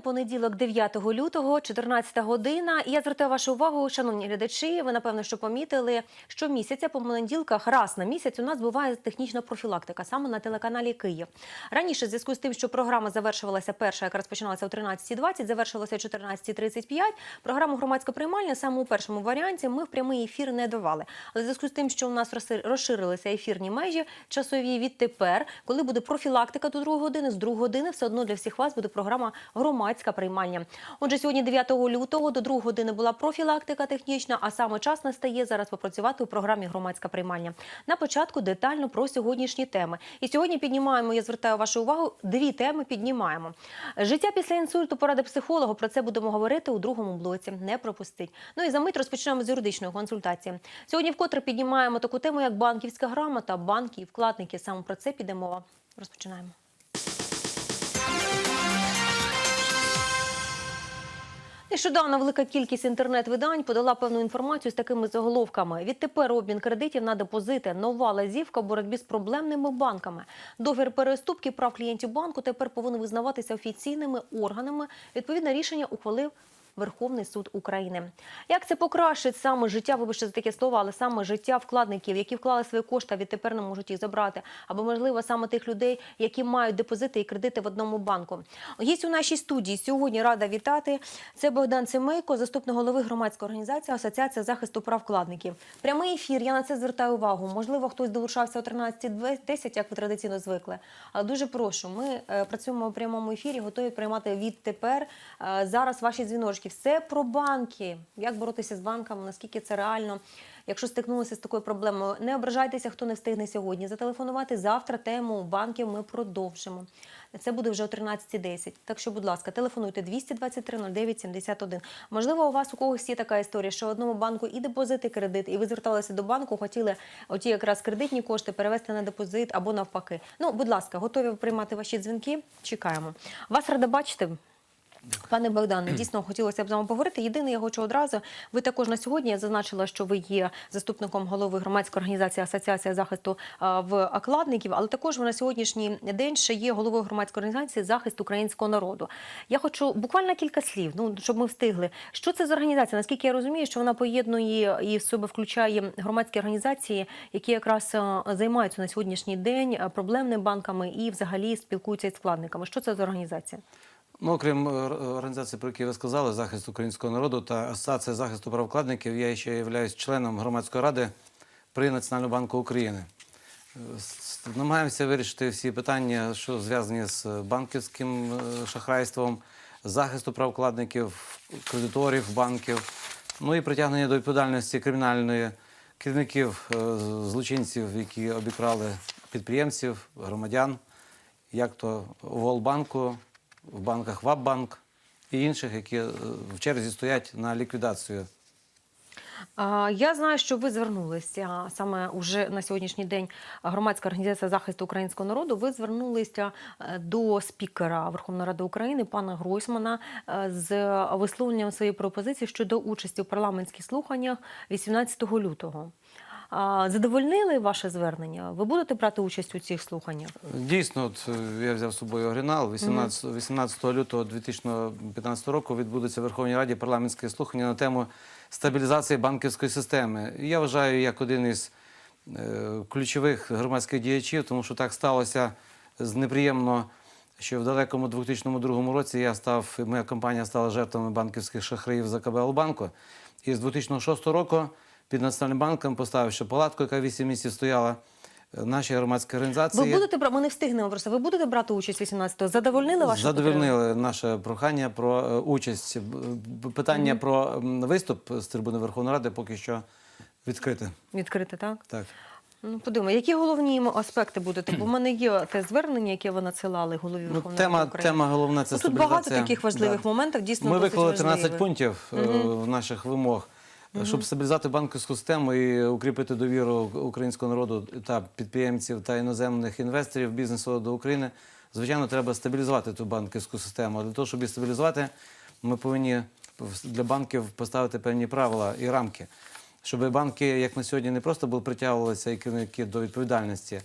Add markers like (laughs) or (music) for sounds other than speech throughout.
Понеділок, 9 лютого, 14 година. І я звертаю вашу увагу, шановні глядачі. Ви напевно що помітили, що місяця по понеділках раз на місяць у нас буває технічна профілактика саме на телеканалі Київ. Раніше, в зв'язку з тим, що програма завершувалася перша, яка розпочиналася о 13.20, завершилася о 14.35. Програму громадська приймальня саме у першому варіанті ми в прямий ефір не давали. Але в зв'язку з тим, що у нас розшир- розширилися ефірні межі часові відтепер, коли буде профілактика до другої години, з другої години все одно для всіх вас буде програма громадська приймальня. Отже, сьогодні 9 лютого до другої години була профілактика технічна, а саме час настає зараз попрацювати у програмі громадська приймальня. На початку детально про сьогоднішні теми. І сьогодні піднімаємо, я звертаю вашу увагу, дві теми піднімаємо. Життя після інсульту, поради психологу. Про це будемо говорити у другому блоці. Не пропустіть. Ну і за мить розпочнемо з юридичної консультації. Сьогодні вкотре піднімаємо таку тему, як банківська грамота, банки і вкладники. Саме про це піде мова. Розпочинаємо. Нещодавно велика кількість інтернет-видань подала певну інформацію з такими заголовками. Відтепер обмін кредитів на депозити, нова лазівка боротьбі з проблемними банками. Договір переступки прав клієнтів банку тепер повинен визнаватися офіційними органами. Відповідне рішення ухвалив. Верховний суд України. Як це покращить саме життя, вибачте за таке слово, але саме життя вкладників, які вклали свої кошти, відтепер не можуть їх забрати, або можливо саме тих людей, які мають депозити і кредити в одному банку. Гість у нашій студії сьогодні рада вітати. Це Богдан Семейко, заступник голови громадської організації Асоціація захисту прав вкладників. Прямий ефір. Я на це звертаю увагу. Можливо, хтось долучався о 13.10, як ви традиційно звикли. Але дуже прошу. Ми е, працюємо у прямому ефірі, готові приймати відтепер е, зараз ваші дзвіночки. Все про банки. Як боротися з банками, наскільки це реально. Якщо стикнулися з такою проблемою, не ображайтеся, хто не встигне сьогодні. Зателефонувати завтра тему банків ми продовжимо. Це буде вже о 13.10. Так що, будь ласка, телефонуйте 223 09 71. Можливо, у вас у когось є така історія, що одному банку і депозит, і кредит, і ви зверталися до банку, хотіли оті якраз кредитні кошти перевести на депозит або навпаки. Ну, будь ласка, готові приймати ваші дзвінки. Чекаємо. Вас рада бачити. Пане Богдане, дійсно хотілося б з вами поговорити. Єдине, я хочу одразу. Ви також на сьогодні я зазначила, що ви є заступником голови громадської організації Асоціація захисту а, в окладників, але також ви на сьогоднішній день ще є головою громадської організації захист українського народу. Я хочу буквально кілька слів, ну щоб ми встигли. Що це за організація? Наскільки я розумію, що вона поєднує і в себе включає громадські організації, які якраз займаються на сьогоднішній день проблемними банками і взагалі спілкуються із вкладниками. Що це за організація? Ну, окрім е, організації, про які ви сказали, захист українського народу та Асоціація захисту прав вкладників, я ще являюсь членом громадської ради при Національному банку України. Е, Намагаємося вирішити всі питання, що зв'язані з банківським е, шахрайством, захисту прав вкладників, кредиторів, банків, ну і притягнення до відповідальності кримінальної керівників е, злочинців, які обікрали підприємців, громадян, як то Волбанку, в банках ВАБ-банк і інших, які е, в черзі стоять на ліквідацію. Я знаю, що ви звернулися саме уже на сьогоднішній день громадська організація захисту українського народу. Ви звернулися е, до спікера Верховної Ради України пана Гройсмана е, з висловленням своєї пропозиції щодо участі у парламентських слуханнях 18 лютого. Задовольнили ваше звернення? Ви будете брати участь у цих слуханнях? Дійсно, от е, я взяв з собою оригінал. 18, 18 лютого 2015 року відбудеться в Верховній Раді парламентське слухання на тему стабілізації банківської системи. Я вважаю, як один із е, ключових громадських діячів, тому що так сталося з неприємно, що в далекому 2002 році я став, моя компанія стала жертвами банківських шахраїв за КБ «Албанко». І з 2006 року під Національним банком поставивши палатку, яка 8 місяців стояла. е, Наші громадські організації Ви будете ми не встигнемо просто. Ви будете брати участь 18-го? Задовольнили ваше задовольнили наше прохання про е, участь. Б- Питання про виступ з трибуни Верховної Ради поки що відкрите. відкрити, так? Так. Ну, подумай, які головні аспекти будете? Бо в мене є те звернення, яке ви надсилали голові Ну, Верховної тема, України. тема головна це Ну, тут стабілізація. багато таких важливих Да. моментів, дійсно Ми виклали 13 важливих. пунктів е, в наших вимог. Щоб стабілізувати банківську систему і укріпити довіру українського народу та підприємців та іноземних інвесторів бізнесу до України, звичайно, треба стабілізувати ту банківську систему. А для того, щоб її стабілізувати, ми повинні для банків поставити певні правила і рамки, щоб банки, як на сьогодні, не просто були притягувалися і керівники до відповідальності,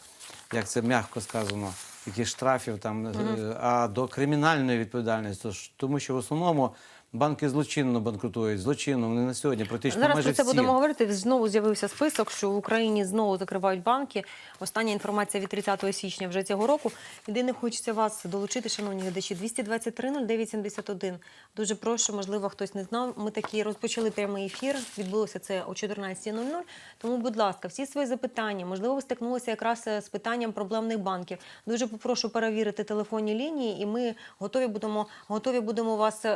як це м'яко сказано, якихось штрафів, там, е, а до кримінальної відповідальності. Тому що в основному банки злочинно банкрутують, злочинно. Вони на сьогодні практично Зараз майже про це всі. будемо говорити. Знову з'явився список, що в Україні знову закривають банки. Остання інформація від 30 січня вже цього року. Єдине, хочеться вас долучити, шановні глядачі. 223 09 71. Дуже прошу, можливо, хтось не знав. Ми такі розпочали прямий ефір. Відбулося це о 14.00. Тому, будь ласка, всі свої запитання. Можливо, ви стикнулися якраз е, з питанням проблемних банків. Дуже попрошу перевірити телефонні лінії, і ми готові будемо готові будемо вас е,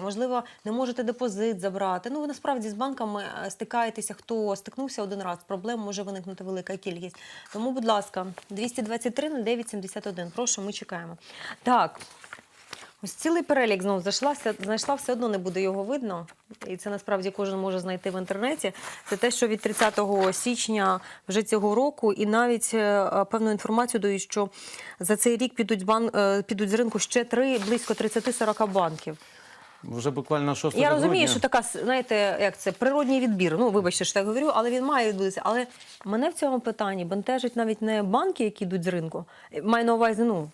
Можливо, не можете депозит забрати. Ну ви насправді з банками е, стикаєтеся. Хто стикнувся один раз? Проблем може виникнути велика кількість. Тому, будь ласка, 223 09 71. Прошу, ми чекаємо. Так. Ось цілий перелік знову зайшлася, знайшла, все одно не буде його видно. І це насправді кожен може знайти в інтернеті. Це те, що від 30 січня вже цього року, і навіть е, певну інформацію дають, що за цей рік підуть бан е, підуть з ринку ще три близько 30-40 банків. Вже буквально 6 Я розумію, грудня. що така, знаєте, як це природній відбір. Ну, вибачте, що так говорю, але він має відбутися. Але мене в цьому питанні бентежить навіть не банки, які йдуть з ринку. Маю на увазі, ну.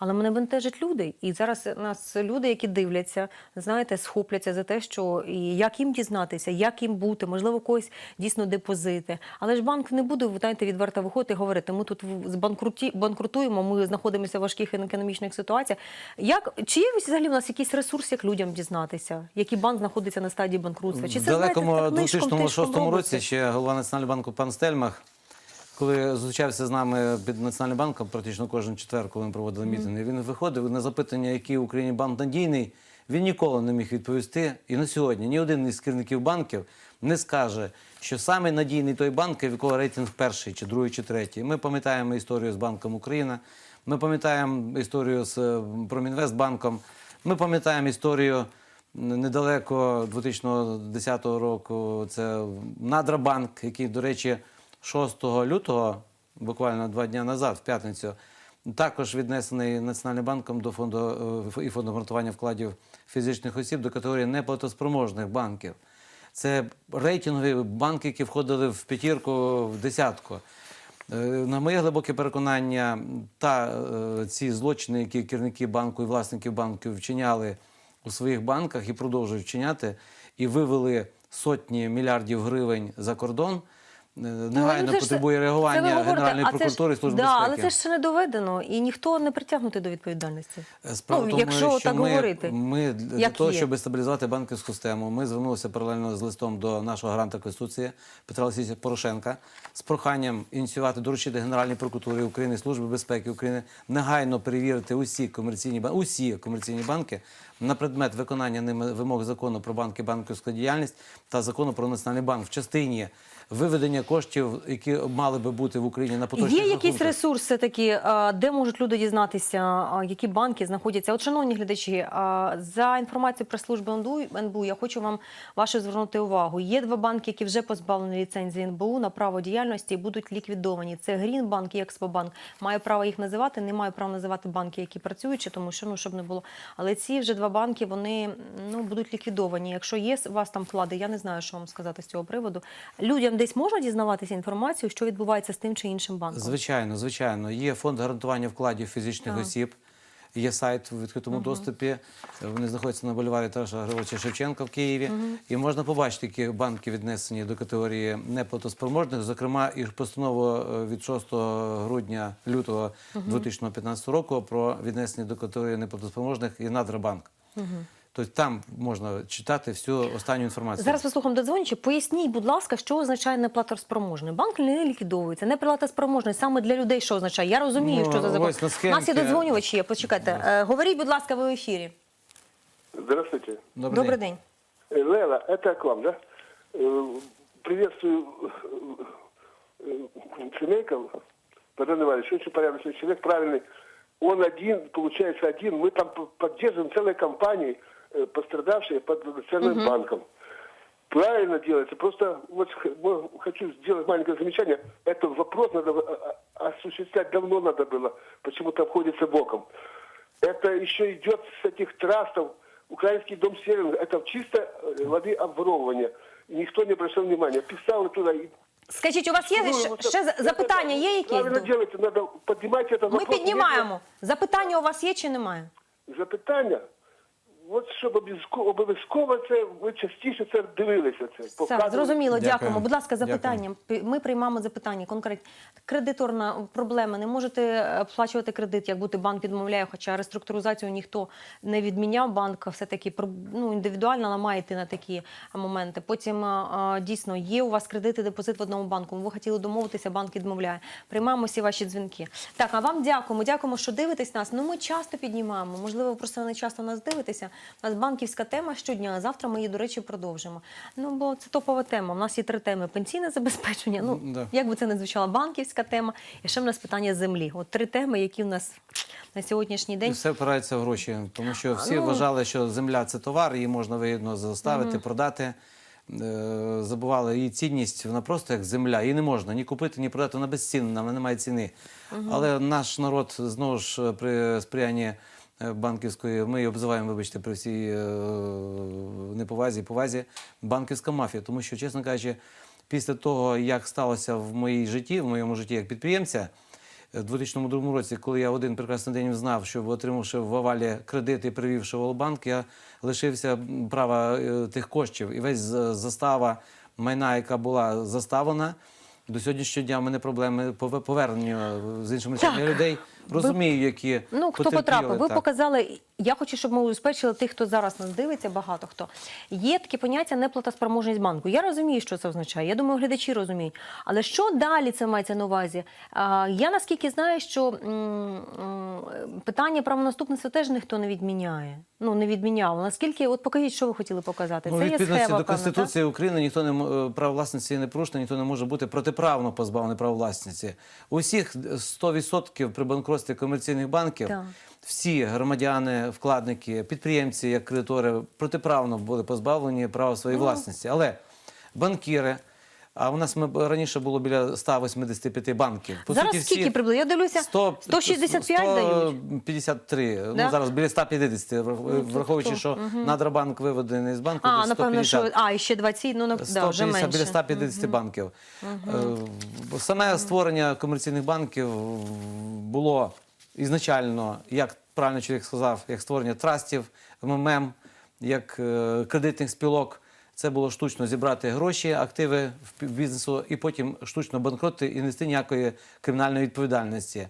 Але мене бентежать люди. І зараз нас люди, які дивляться, знаєте, схопляться за те, що і як їм дізнатися, як їм бути, можливо, когось дійсно депозити. Але ж банк не буде, знаєте, відверто виходити і говорити. Ми тут в- збанкруті, банкрутуємо, ми знаходимося в важких економічних ситуаціях. Як чи є взагалі в нас якийсь ресурс, як людям дізнатися, який банк знаходиться на стадії банкрутства? Чи В це далекому так, нишком, 2006 році ще голова Національного банку пан Стельмах, коли зустрічався з нами під Національним банком практично кожен четвер, коли ми проводили мітинги, він виходив на запитання, який в Україні банк надійний, він ніколи не міг відповісти. І на сьогодні ні один із керівників банків не скаже, що саме надійний той банк, в якого рейтинг перший, чи другий, чи третій. Ми пам'ятаємо історію з Банком Україна, ми пам'ятаємо історію з Промінвестбанком, ми пам'ятаємо історію недалеко 2010 року. Це Надрабанк, який, до речі, 6 лютого, буквально два дні назад, в п'ятницю, також віднесений Національним банком до фонду е, і фонду гарантування вкладів фізичних осіб до категорії неплатоспроможних банків. Це рейтингові банки, які входили в п'ятірку, в десятку. Е, На моє глибоке переконання, та е, ці злочини, які керівники банку і власники банків вчиняли у своїх банках і продовжують вчиняти, і вивели сотні мільярдів гривень за кордон, негайно Ну, ж- потребує реагування говорите, Генеральної прокуратури і Служби да, безпеки. Але це ж ще не доведено, і ніхто не притягнутий до відповідальності. Справа ну, в тому, якщо що так ми, говорити. ми для як того, є. щоб стабілізувати банківську систему, ми звернулися паралельно з листом до нашого гаранта Конституції Петра Олексійовича Порошенка з проханням ініціювати доручити Генеральній прокуратурі України, Служби безпеки України негайно перевірити усі комерційні банки, усі комерційні банки на предмет виконання ними вимог закону про банки, банківську діяльність та закону про національний банк в частині виведення коштів, які мали би бути в Україні на поточних Є якісь рахунках. ресурси такі, де можуть люди дізнатися, які банки знаходяться? От, шановні глядачі, за інформацією про службу НБУ, НБУ, я хочу вам вашу звернути увагу. Є два банки, які вже позбавлені ліцензії НБУ на право діяльності і будуть ліквідовані. Це Грінбанк і Експобанк. Маю право їх називати, не маю права називати банки, які працюють, чи тому що ну щоб не було. Але ці вже два банки вони ну будуть ліквідовані. Якщо є у вас там вклади, я не знаю, що вам сказати з цього приводу. Людям десь можна дізнаватися інформацію, що відбувається з тим чи іншим банком. Звичайно, звичайно. Є фонд гарантування вкладів фізичних Так. осіб. Є сайт в відкритому доступі. Вони знаходяться на бульварі Тараса Григоровича Шевченка в Києві. І можна побачити, які банки віднесені до категорії неплатоспроможних. Зокрема, і постанову е, від 6 грудня лютого 2015 року про віднесення до категорії неплатоспроможних і Надрабанк. Тобто там можна читати всю останню інформацію. Зараз послухаємо додзвоничі. Поясніть, будь ласка, що означає неплатоспроможний. Банк не ліквідовується, неплатоспроможний саме для людей, що означає. Я розумію, Ну, що за закон. ось на У нас є схемці- додзвонювачі. є. Почекайте. Е, Говоріть, будь ласка, ви в ефірі. Здравствуйте. Добрий, Добрий день. день. Э, Лейла, это к вам, да? Э, Приветствую э, Шемейков, Петр Иванович, очень порядочный человек, правильный. Он один, получается один. Мы там п- поддерживаем целой компанией, э, пострадавшие под Национальным банком. Правильно делается. Просто вот х- мо- хочу сделать маленькое замечание. Это вопрос надо э, э, осуществлять давно надо было. Почему-то обходится боком. Это еще идет с этих трастов. Украинский дом Северный. Это чисто э, воды обворовывания. И никто не обращал внимания. Писал туда и Скажіть, у вас є Ну, ще, вот ще это- запитання? Є якісь? Правильно делаете, надо поднимать это Ми вопрос. піднімаємо. Запитання у вас є чи немає? Запитання. От щоб обов'язково, обов'язково це, ви частіше це дивилися. Це показували. зрозуміло, Дякую. дякуємо. Будь ласка, запитання. Пі- Ми приймаємо запитання конкретні. Кредиторна проблема. Не можете е, оплачувати кредит, як бути банк відмовляє, хоча реструктуризацію ніхто не відміняв. Банк все-таки про- ну, індивідуально ламає йти на такі моменти. Потім е, е, дійсно є у вас кредит і депозит в одному банку. Ви хотіли домовитися, банк відмовляє. Приймаємо всі ваші дзвінки. Так, а вам дякуємо. Дякуємо, що дивитесь нас. Ну ми часто піднімаємо. Можливо, просто не часто нас дивитеся. У нас банківська тема щодня. а Завтра ми її, до речі, продовжимо. Ну бо це топова тема. У нас є три теми: пенсійне забезпечення. Ну Да. як би це не звучало, банківська тема. І ще в нас питання землі. От три теми, які в нас на сьогоднішній І день. все впирається в гроші, тому що всі ну- вважали, що земля це товар, її можна вигідно заставити, продати. Е, Забували її цінність, вона просто як земля. Її не можна ні купити, ні продати, вона безцінна, вона не має ціни. Але наш народ знову ж при сприянні банківської, ми її обзиваємо, вибачте, при всій е, неповазі, повазі, банківська мафія. Тому що, чесно кажучи, після того, як сталося в моїй житті, в моєму житті як підприємця, у 2002 році, коли я один прекрасний день знав, що отримавши в Авалі кредит і привівши в Волбанк, я лишився права е, тих коштів. І весь застава майна, яка була заставлена. До сьогоднішнього дня в мене проблеми пове- повернення з іншими. Людей розумію, які Ну, хто потерпіли, потрапив? Ви так. показали. Я хочу, щоб ми убезпечили тих, хто зараз нас дивиться, багато хто. Є таке поняття неплатоспроможність банку. Я розумію, що це означає. Я думаю, глядачі розуміють. Але що далі це мається на увазі? Я наскільки знаю, що питання правонаступництва теж ніхто не відміняє. Ну, не відміняв. Наскільки, от покажіть, що ви хотіли показати. Ну, це є схема, до певна, так? Конституції України ніхто не е, прав власності не порушено, ніхто не може бути протиправно позбавлений прав власності. Усіх 100% при банкротстві комерційних банків Так. всі громадяни, вкладники, підприємці, як кредитори, протиправно були позбавлені права своєї Ну. власності. Але банкіри. А у нас ми раніше було біля 185 банків. По Зараз суті, скільки приблизно? Я дивлюся, 100, 165 дають. 153. Да? Ну, зараз біля 150, врах- враховуючи, що Надрабанк виведений з банку. А, напевно, що а, і ще 20, ну, на- да, вже менше. біля 150 банків. Е, Саме створення комерційних банків було ізначально, як правильно чоловік сказав, як створення трастів, МММ, як е, кредитних спілок. Це було штучно зібрати гроші, активи в бізнесу, і потім штучно банкротити і нести ніякої кримінальної відповідальності.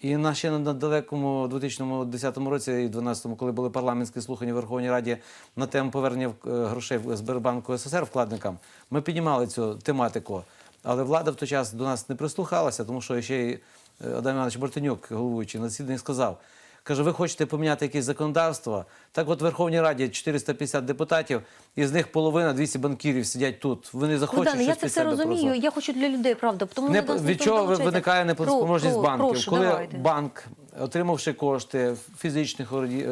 І на ще на далекому 2010 році і 2012, коли були парламентські слухання в Верховній Раді на тему повернення е, грошей в Сбербанку СССР вкладникам, ми піднімали цю тематику. Але влада в той час до нас не прислухалася, тому що ще й е, Адам Іванович Бортенюк, головуючий на засіданні, сказав. Каже, ви хочете поміняти якесь законодавство? Так от в Верховній Раді 450 депутатів, із них половина 200 банкірів сидять тут. Вони захочуть Богдане, я це все розумію. Я хочу для людей, правда. Тому Не, ми від чого виникає неплатоспроможність банків? Прошу, Коли давайте. банк, отримавши кошти фізичних е,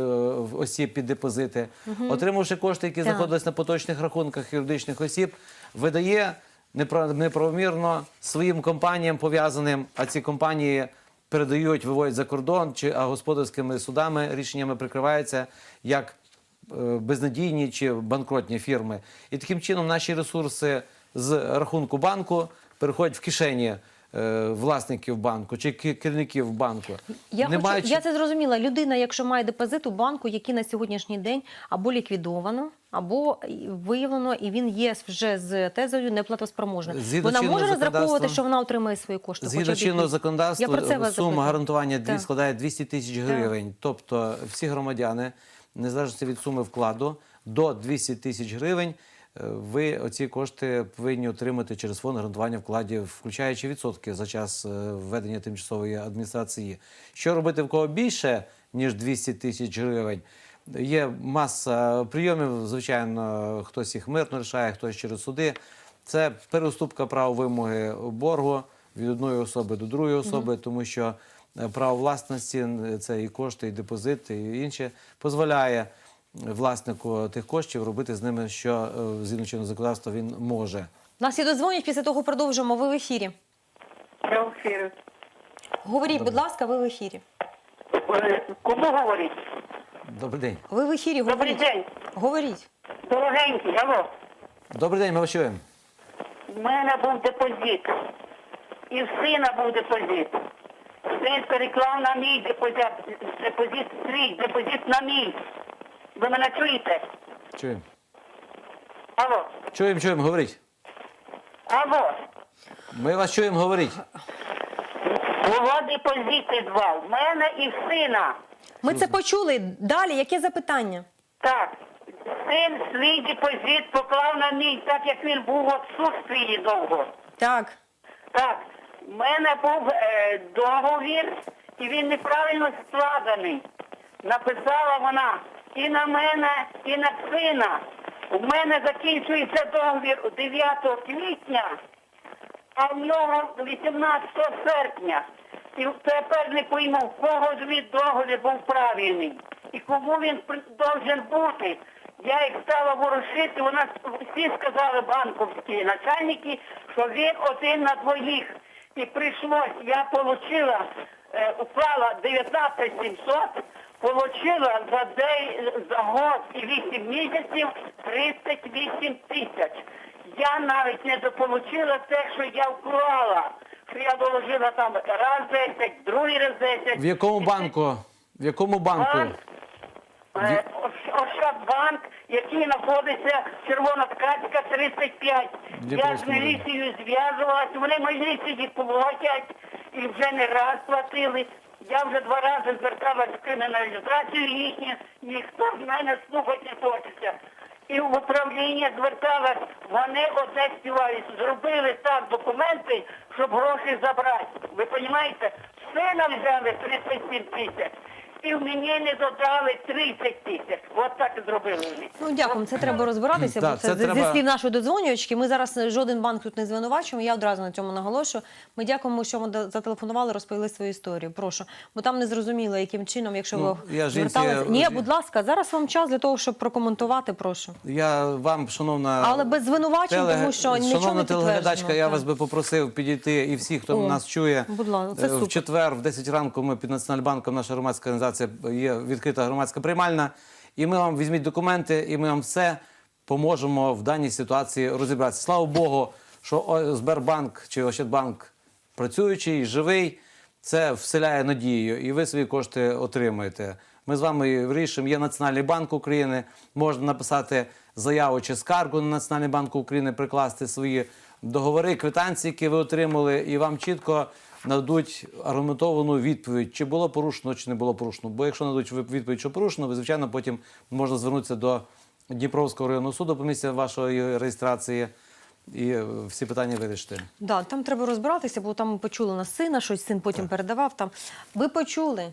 осіб під депозити, отримавши кошти, які Так. знаходились на поточних рахунках юридичних осіб, видає непра- неправомірно своїм компаніям пов'язаним, а ці компанії передають, виводять за кордон, чи а господарськими судами рішеннями прикриваються як е, безнадійні чи банкротні фірми. І таким чином наші ресурси з рахунку банку переходять в кишені власників банку чи керівників банку. Я, Не хочу, маючи- я це зрозуміла. Людина, якщо має депозит у банку, який на сьогоднішній день або ліквідовано, або виявлено, і він є вже з тезою неплатоспроможним. Згідно Вона може розраховувати, що вона отримає свої кошти. Згідно чинного законодавства, сума запитую. гарантування дві Так. складає 200 тисяч гривень. Тобто всі громадяни, незалежно від суми вкладу, до 200 тисяч гривень е, ви оці кошти повинні отримати через фонд гарантування вкладів, включаючи відсотки за час е, введення тимчасової адміністрації. Що робити в кого більше, ніж 200 тисяч гривень? Є маса прийомів, звичайно, хтось їх мирно рішає, хтось через суди. Це переуступка прав вимоги боргу від одної особи до другої особи, тому що е, право власності е, це і кошти, і депозити, і інше, дозволяє власнику тих коштів робити з ними, що е, згідно чинного законодавства він може. Нас є дозвонять, після того продовжимо. Ви в ефірі. Я в ефірі. Говоріть, будь ласка, ви в ефірі. Кому говорить? Добрий день. Ви в ефірі, Добрий день. Говоріть. Дорогенький, алло. Добрий день, ми вас чуємо. в мене був депозит. І в сина був депозит. Син переклав на мій депозит, депозит свій, депозит на мій. Ви мене чуєте? Чуємо. Алло, Чуємо, чуємо, говоріть. алло. Ми вас чуємо, говоріть. Було депозити два. В мене і в сина. Ми це почули. Далі, яке запитання? Так. Син свій депозит поклав на мій, так як він був в отсутствії довго. Так. Так, в мене був е, договір, і він неправильно складений. Написала вона і на мене, і на сина. У мене закінчується договір 9 квітня, а в нього 18 серпня. І тепер не пойму, в кого ж від договір був правильний. І кому він должен бути. Я їх стала ворушити, вона всі сказали банковські начальники, що він один на двоїх. І прийшлось, я отримала, е, уклала 19 700, получила за день, за год і 8 місяців 38 тисяч. Я навіть не дополучила те, що я вклала. Що я доложила там раз 10, другий раз 10. В якому банку? В якому банку? Банк, е, Ощадбанк, який знаходиться Червона ткацька 35. Я з міліцією зв'язувалась, вони міліції платять і вже не раз платили. Я вже два рази зверталась в криміналізацію їхню, ніхто з мене слухати не хочеться. І в управління зверталась, вони оце співають, зробили так документи, щоб гроші забрати. Ви розумієте? Сина взяли 37 тисяч. І мені не додали 30 тисяч. От так і зробили вони. Ну дякую, це треба розбиратися, бо це, це зі- треба- слів нашої додзвонювачки. Ми зараз жоден банк тут не звинувачуємо. Я одразу на цьому наголошую. Ми дякуємо, що до- зателефонували, розповіли свою історію. Прошу, бо там не зрозуміло, яким чином, якщо Ну, ви я зверталися. Ні, будь ласка, зараз вам час для того, щоб прокоментувати. Прошу. Я вам, шановна, Але без звинувачень, тому що нічого шановна не телеглядачка, я так. вас би попросив підійти і всі, хто О, нас чує. будь ласка, це Е, супер. в четвер, в 10 ранку, ми під Національбанком, наша громадська організація є відкрита громадська приймальна. І ми вам візьміть документи, і ми вам все поможемо в даній ситуації розібратися. Слава Богу, що Сбербанк чи Ощадбанк працюючий, живий, це вселяє надію, і ви свої кошти отримаєте. Ми з вами вирішимо. Є Національний банк України. Можна написати заяву чи скаргу на Національний банк України, прикласти свої договори, квитанції, які ви отримали, і вам чітко нададуть аргументовану відповідь, чи було порушено, чи не було порушено. Бо якщо нададуть відповідь, що порушено, ви звичайно потім можна звернутися до Дніпровського районного суду по місці вашої реєстрації і е, всі питання вирішити. Да, там треба розбиратися, бо там ми почули на сина, щось син потім передавав. Там ви почули.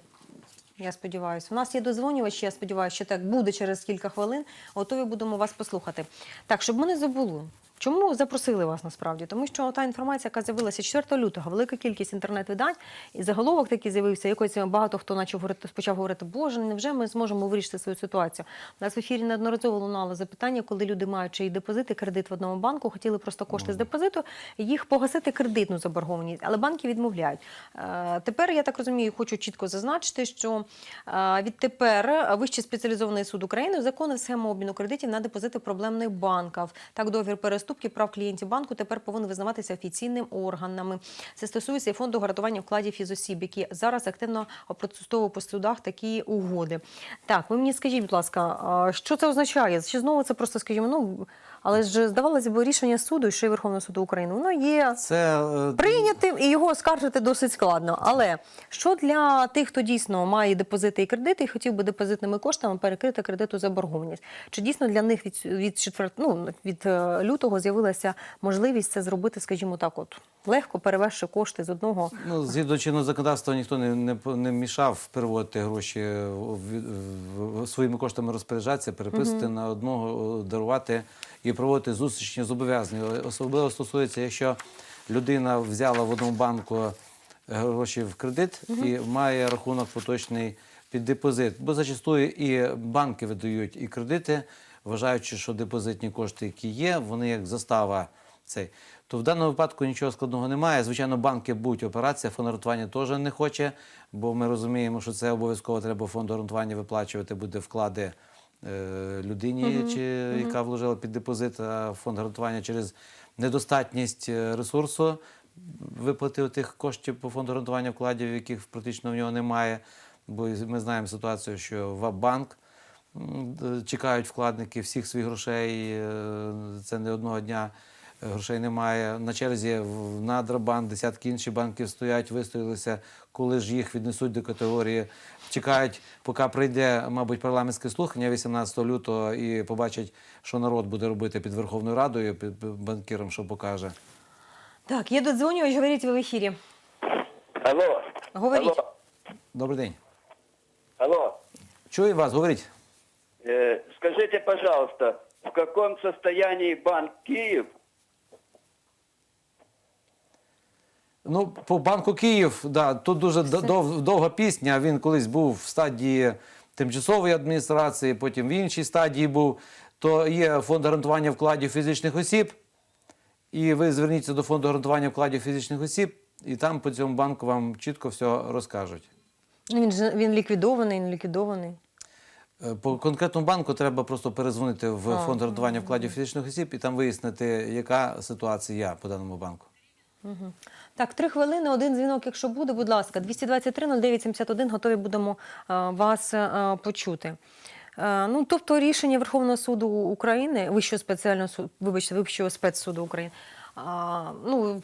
Я сподіваюся, у нас є дозвонювач. Я сподіваюся, що так буде через кілька хвилин. Готові будемо вас послухати. Так, щоб ми не забули. Чому запросили вас насправді? Тому що та інформація, яка з'явилася 4 лютого, велика кількість інтернет-видань, і заголовок такий з'явився. Якось багато хто почав говорити, почав говорити, Боже, невже ми зможемо вирішити свою ситуацію? У нас в ефірі неодноразово лунало запитання, коли люди, маючи і депозит, і кредит в одному банку, хотіли просто кошти з депозиту, їх погасити кредитну заборгованість, але банки відмовляють. Е, Тепер я так розумію, хочу чітко зазначити, що е, відтепер Вищий спеціалізований суд України узаконив схему обміну кредитів на депозити проблемних банків. Так, договір переступки прав клієнтів банку тепер повинні визнаватися офіційним органами. Це стосується і фонду гарантування вкладів фізосіб, які зараз активно опротестовують по судах такі угоди. Так, ви мені скажіть, будь ласка, що це означає? Чи знову це просто, скажімо, ну але ж здавалося б рішення суду, що й Верховного суду України, воно є Це е, прийнятим і його оскаржити досить складно. Але що для тих, хто дійсно має депозити і кредити, і хотів би депозитними коштами перекрити кредиту заборгованість? Чи дійсно для них від, від четвер... ну, від е, лютого з'явилася можливість це зробити, скажімо так, от легко перевезши кошти з одного Ну, згідно чинного законодавства ніхто не, не, не мішав переводити гроші в- в- в- своїми коштами розпоряджатися, переписувати на одного, дарувати і проводити зустрічні зобов'язання. Особливо стосується, якщо людина взяла в одному банку гроші в кредит і має рахунок поточний під депозит. Бо зачастую і банки видають і кредити, вважаючи, що депозитні кошти, які є, вони як застава цей. То в даному випадку нічого складного немає. Звичайно, банки будуть операція, фонд гарантування теж не хоче, бо ми розуміємо, що це обов'язково треба фонду гарантування виплачувати буде вклади е, людині, чи, яка вложила під депозит, а фонд гарантування через недостатність е, ресурсу виплати тих коштів по фонду гарантування вкладів, яких практично в нього немає. Бо ми знаємо ситуацію, що ВАБ-банк чекають вкладники всіх своїх грошей. е, Це не одного дня грошей немає. На черзі в- Надрабанк, десятки інших банків стоять, вистоялися, коли ж їх віднесуть до категорії. Чекають, поки прийде, мабуть, парламентське слухання 18 лютого і побачать, що народ буде робити під Верховною Радою, під під банкіром, що покаже. Так, є додзвонювач, говоріть ви в ефірі. Алло. Говоріть. Алло. Добрий день. Алло. Чую вас, говоріть. Э, Скажите, пожалуйста, в каком состоянии банк Киев? Ну, по банку Київ, да, тут дуже дов, довга пісня. Він колись був в стадії тимчасової адміністрації, потім в іншій стадії був. То є фонд гарантування вкладів фізичних осіб. І ви зверніться до фонду гарантування вкладів фізичних осіб, і там по цьому банку вам чітко все розкажуть. Ну, Він він ліквідований, не ліквідований. Е, По конкретному банку треба просто перезвонити в А, фонд гарантування вкладів фізичних осіб і там вияснити, яка ситуація по даному банку. Так, три хвилини, один дзвінок, якщо буде, будь ласка, 223 09 71, готові будемо е, вас е, почути. Е, ну, тобто рішення Верховного суду України, Вищого спеціального суду, вибачте, Вищого спецсуду України. А, ну,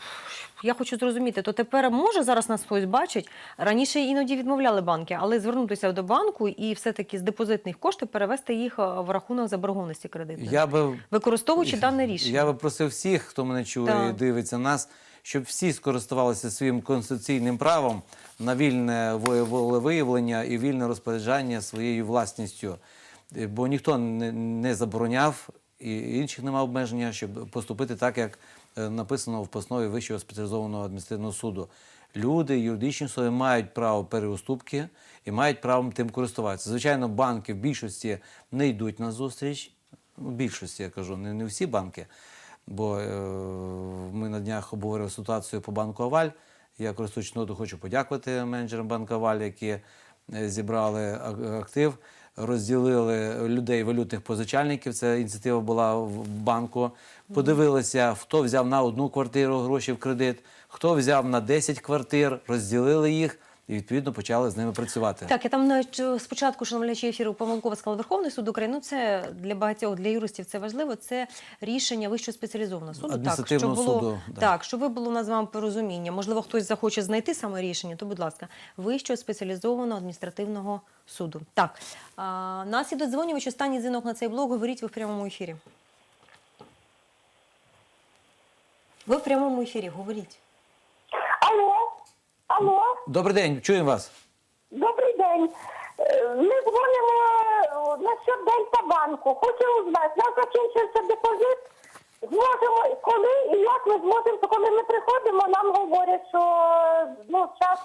я хочу зрозуміти, то тепер може зараз нас хтось бачить. Раніше іноді відмовляли банки, але звернутися до банку і все-таки з депозитних коштів перевести їх в рахунок заборгованості кредитної. Я би Використовуючи дане (laughs) рішення. Я би просив всіх, хто мене чує і дивиться нас, щоб всі скористувалися своїм конституційним правом на вільне во- волевиявлення і вільне розпоряджання своєю власністю. Е, Бо ніхто не, забороняв і інших немає обмеження, щоб поступити так, як е, написано в постанові Вищого спеціалізованого адміністративного суду. Люди, юридичні особи мають право переуступки і мають право тим користуватися. Звичайно, банки в більшості не йдуть на зустріч. Ну, в більшості я кажу, не всі банки. Бо е, ми на днях обговорювали ситуацію по банку Аваль. Я користуючись ноту, хочу подякувати менеджерам банку Аваль, які е, зібрали актив, розділили людей валютних позичальників. Це ініціатива була в банку. Подивилися, хто взяв на одну квартиру гроші в кредит, хто взяв на 10 квартир, розділили їх і відповідно почали з ними працювати. Так, я там навіть е, спочатку, шановні ефіру, помилково сказала Верховний суд України. Ну, це для багатьох для юристів це важливо. Це рішення Вищого спеціалізованого суду. Так, Адміністративного щоб було, суду, да. так, щоб було у нас з вами порозуміння. Можливо, хтось захоче знайти саме рішення, то, будь ласка, Вищого спеціалізованого адміністративного суду. Так, а, нас і додзвонювач, останній дзвінок на цей блог. Говоріть ви в прямому ефірі. Ви в прямому ефірі, говоріть. Алло, алло, Добрий день, чуємо вас. добрий день. Е, Ми дзвонимо е, на счет Дельта-банку. Хочу узнати, у нас закінчився депозит. Зможемо, коли і як ми зможемо, коли ми приходимо, нам говорять, що ну, час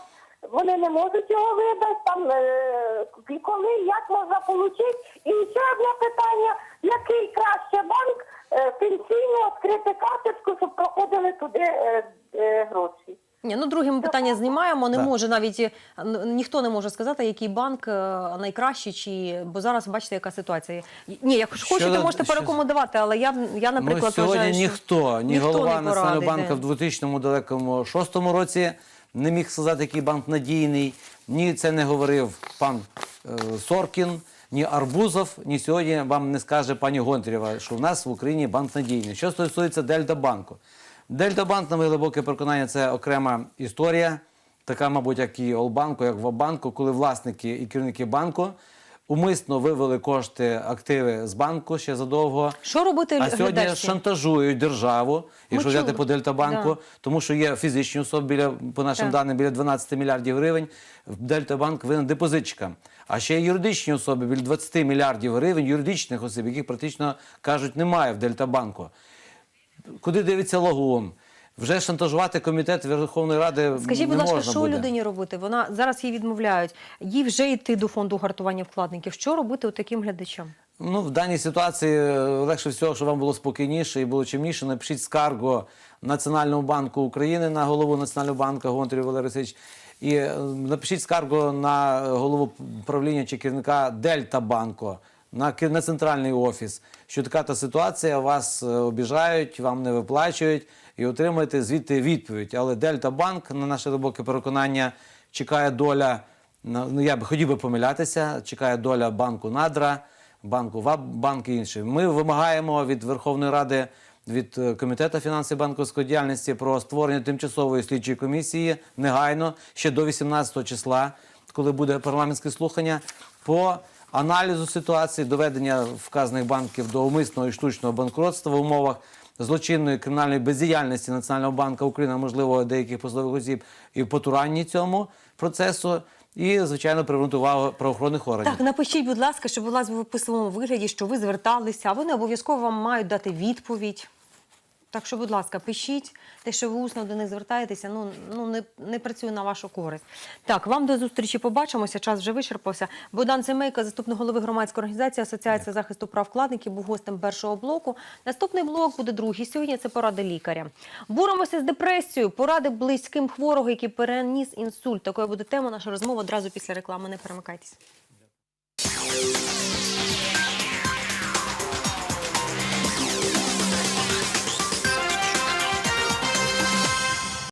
вони не можуть його видати, там е, і коли, як можна отримати. І ще одне питання, який краще банк е, пенсійно відкрити карточку, щоб проходили туди е, е, гроші. Ні, ну друге ми питання знімаємо. Не Так. може навіть е, н- ніхто не може сказати, який банк е, найкращий, чи бо зараз бачите, яка ситуація. Ні, як Щодо- хочете, можете порекомендувати, але я я наприклад ну, сьогодні вважаю, що ніхто, ні ніхто голова не Національного порадить, банку да. в 2000 далекому шостому році не міг сказати, який банк надійний. Ні, це не говорив пан е, Соркін, ні Арбузов, ні сьогодні вам не скаже пані Гонтарєва, що в нас в Україні банк надійний. Що стосується Дельта банку. Дельта банк, на моє глибоке переконання, це окрема історія, така, мабуть, як і Олбанку, як в банку, коли власники і керівники банку умисно вивели кошти, активи з банку ще задовго. Що робити А сьогодні глядачці? шантажують державу, якщо чули. взяти по Дельтабанку, Да. тому що є фізичні особи біля по нашим Так. даним біля 12 мільярдів гривень. Дельтабанк винен депозитчикам. А ще є юридичні особи біля 20 мільярдів гривень юридичних осіб, яких практично кажуть немає в Дельтабанку. Куди дивиться лагун? Вже шантажувати комітет Верховної Ради Скажіть, будь ласка, що буде. людині робити? Вона зараз їй відмовляють. Їй вже йти до фонду гартування вкладників. Що робити таким глядачам? Ну, в даній ситуації е, легше всього, щоб вам було спокійніше і було чимніше. Напишіть скаргу Національному банку України на голову Національного банку Гонтарів Валерій Васильович. І е, напишіть скаргу на голову правління чи керівника Дельта банку на, на центральний офіс, що така та ситуація, вас е, обіжають, вам не виплачують і отримаєте звідти відповідь. Але Дельта Банк, на наше глибоке переконання, чекає доля. Ну я б хотів би помилятися. Чекає доля банку Надра, банку ВАБ, банк і інші. Ми вимагаємо від Верховної Ради, від е, комітету фінансів банківської діяльності про створення тимчасової слідчої комісії негайно ще до 18 числа, коли буде парламентське слухання, по аналізу ситуації, доведення вказаних банків до умисного і штучного банкротства в умовах злочинної кримінальної бездіяльності Національного банку України, можливо, деяких посадових осіб, і в потуранні цьому процесу, і, звичайно, привернути увагу правоохоронних органів. Так, напишіть, будь ласка, щоб була в письмовому вигляді, що ви зверталися, а вони обов'язково вам мають дати відповідь. Так що, будь ласка, пишіть те, що ви усно до них звертаєтеся, ну, ну не, не працює на вашу користь. Так, вам до зустрічі побачимося. Час вже вичерпався. Богдан Семейко, заступник голови громадської організації Асоціація захисту прав вкладників, був гостем першого блоку. Наступний блок буде другий. Сьогодні це поради лікаря. Боремося з депресією, поради близьким хворого, який переніс інсульт. Такою буде тема. Наша розмова одразу після реклами. Не перемикайтесь.